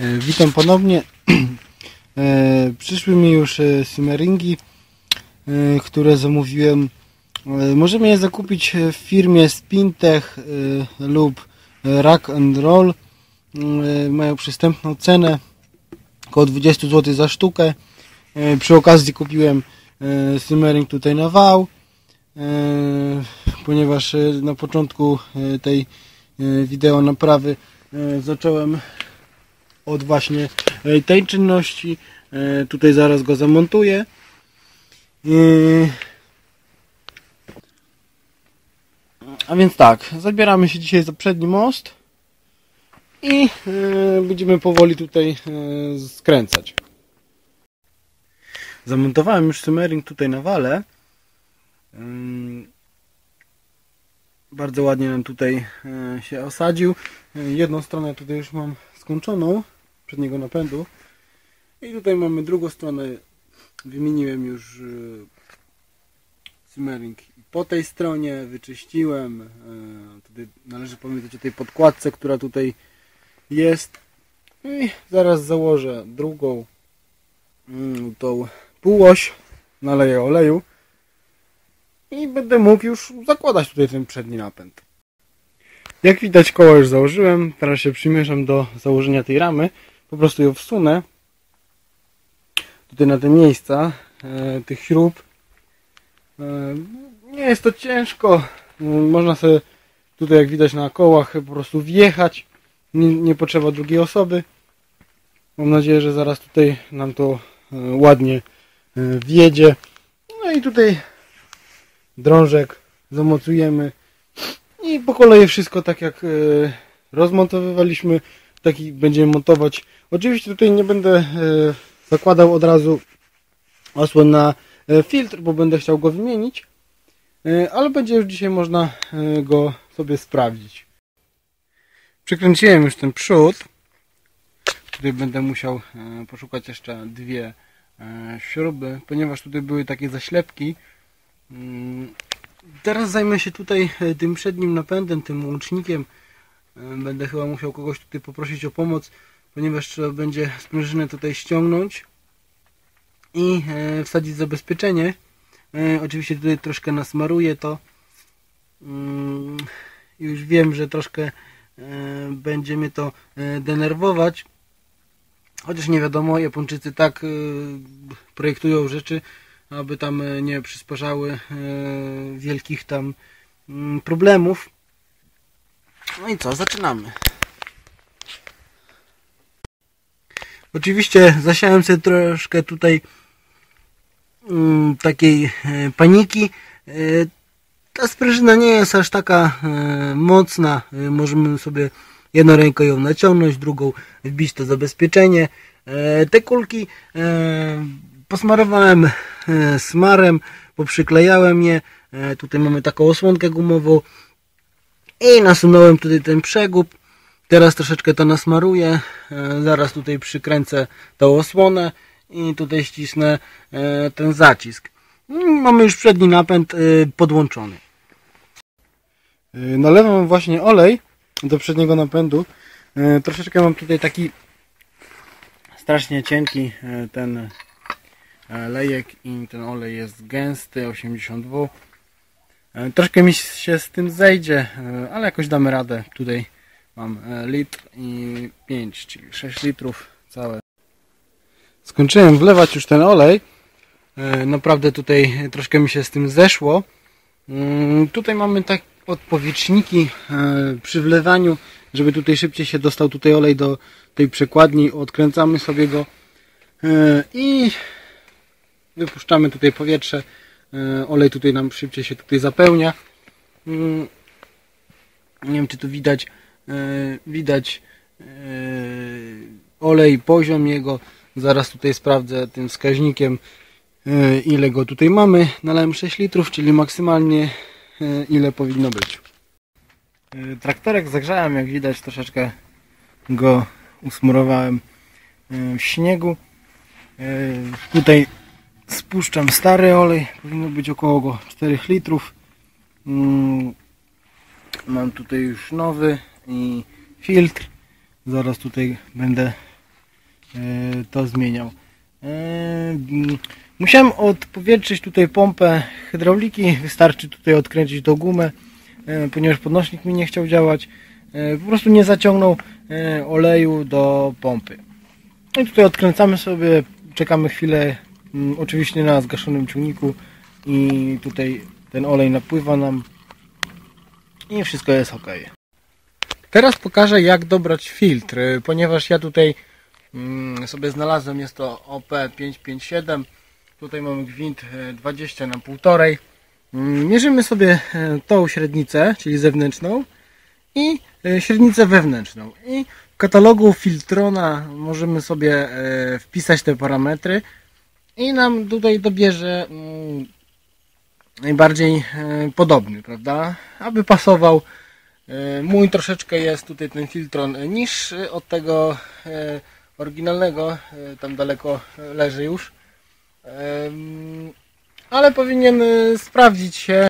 E, Witam ponownie. E, Przyszły mi już e, simmeringi, które zamówiłem. Możemy je zakupić w firmie Spintech lub Rack and Roll. Mają przystępną cenę, około 20 zł za sztukę. Przy okazji kupiłem simmering tutaj na wał, ponieważ na początku tej wideo naprawy zacząłem od właśnie e, tej czynności. E, Tutaj zaraz go zamontuję. E, A więc tak, zabieramy się dzisiaj za przedni most i będziemy powoli tutaj skręcać. Zamontowałem już simmering tutaj na wale. Bardzo ładnie nam tutaj się osadził. Jedną stronę tutaj już mam skończoną przedniego napędu. I tutaj mamy drugą stronę. Wymieniłem już e, simmering po tej stronie wyczyściłem. E, Tutaj należy pamiętać o tej podkładce, która tutaj jest. I zaraz założę drugą mm, tą półoś. Naleję oleju. I będę mógł już zakładać tutaj ten przedni napęd. Jak widać koło już założyłem, teraz się przymierzam do założenia tej ramy. Po prostu ją wsunę tutaj na te miejsca e, tych śrub. E, nie jest to ciężko. E, można sobie tutaj jak widać na kołach po prostu wjechać. Nie, nie potrzeba drugiej osoby. Mam nadzieję, że zaraz tutaj nam to ładnie wjedzie. No i tutaj drążek zamocujemy i po kolei wszystko tak jak e, rozmontowywaliśmy, taki będziemy montować. Oczywiście tutaj nie będę e, zakładał od razu osłon na e, filtr, bo będę chciał go wymienić, ale będzie już dzisiaj można go sobie sprawdzić. Przykręciłem już ten przód. Tutaj będę musiał poszukać jeszcze dwie śruby, ponieważ tutaj były takie zaślepki. Teraz zajmę się tutaj e, tym przednim napędem, tym łącznikiem. E, Będę chyba musiał kogoś tutaj poprosić o pomoc, ponieważ trzeba będzie sprężynę tutaj ściągnąć i e, wsadzić zabezpieczenie. Oczywiście tutaj troszkę nasmaruję to. Mm, Już wiem, że troszkę będzie mnie to denerwować. Chociaż nie wiadomo, Japończycy tak projektują rzeczy, aby tam e, nie przysparzały e, wielkich tam mm, problemów. No i co, zaczynamy. Oczywiście zasiałem sobie troszkę tutaj mm, takiej e, paniki. Ta sprężyna nie jest aż taka mocna. Możemy sobie jedną ręką ją naciągnąć, drugą wbić to zabezpieczenie. Te kulki posmarowałem e, smarem, poprzyklejałem je. E, Tutaj mamy taką osłonkę gumową i nasunąłem tutaj ten przegub. Teraz troszeczkę to nasmaruję. E, Zaraz tutaj przykręcę tą osłonę i tutaj ścisnę ten zacisk. Mm, Mamy już przedni napęd podłączony. Nalewam właśnie olej do przedniego napędu. Troszeczkę mam tutaj taki strasznie cienki ten lejek i ten olej jest gęsty, 82. E, Troszkę mi się z tym zejdzie, e, ale jakoś damy radę. Tutaj mam e, litr i 5, czyli 6 litrów całe. Skończyłem wlewać już ten olej. Naprawdę tutaj troszkę mi się z tym zeszło. Mm, Tutaj mamy tak odpowietrzniki przy wlewaniu, żeby tutaj szybciej się dostał tutaj olej do tej przekładni. Odkręcamy sobie go i wypuszczamy tutaj powietrze. E, Olej tutaj nam szybciej się tutaj zapełnia. Mm, Nie wiem czy tu widać e, widać e, olej, poziom jego. Zaraz tutaj sprawdzę tym wskaźnikiem ile go tutaj mamy. Nalałem 6 litrów, czyli maksymalnie ile powinno być. Traktorek zagrzałem, jak widać troszeczkę go usmurowałem w śniegu. Tutaj spuszczam stary olej, powinno być około go 4 litrów. Mm, Mam tutaj już nowy i filtr. Zaraz tutaj będę to zmieniał. E, mm, Musiałem odpowietrzyć tutaj pompę hydrauliki, wystarczy tutaj odkręcić do gumę, e, ponieważ podnośnik mi nie chciał działać. E, Po prostu nie zaciągnął e, oleju do pompy. No i tutaj odkręcamy sobie, czekamy chwilę, oczywiście na zgaszonym ciągniku i tutaj ten olej napływa nam i wszystko jest ok. Teraz pokażę jak dobrać filtr, ponieważ ja tutaj mm, sobie znalazłem, jest to OP557 tutaj mamy gwint e, 20 na 1,5 Mm, mierzymy sobie e, tą średnicę, czyli zewnętrzną i e, średnicę wewnętrzną. I w katalogu Filtrona możemy sobie e, wpisać te parametry i nam tutaj dobierze mm, najbardziej e, podobny, prawda? Aby pasował. E, Mój troszeczkę jest tutaj ten filtron niższy od tego e, oryginalnego, tam daleko leży już. Em, Ale powinien sprawdzić się